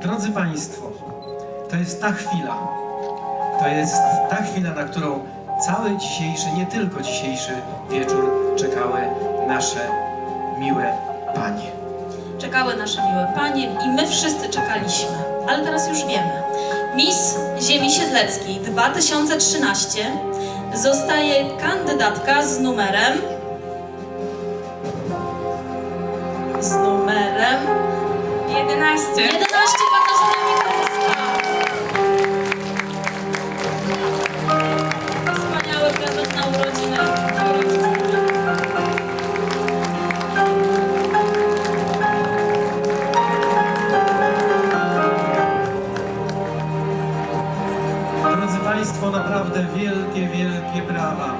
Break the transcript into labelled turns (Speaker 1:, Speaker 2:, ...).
Speaker 1: Drodzy Państwo, to jest ta chwila, to jest ta chwila, na którą cały dzisiejszy, nie tylko dzisiejszy wieczór czekały nasze miłe panie.
Speaker 2: Czekały nasze miłe panie i my wszyscy czekaliśmy, ale teraz już wiemy. Miss Ziemi Siedleckiej 2013 zostaje kandydatka z numerem z numerem
Speaker 3: 11.
Speaker 2: 11
Speaker 1: Państwo, naprawdę wielkie, wielkie brawa.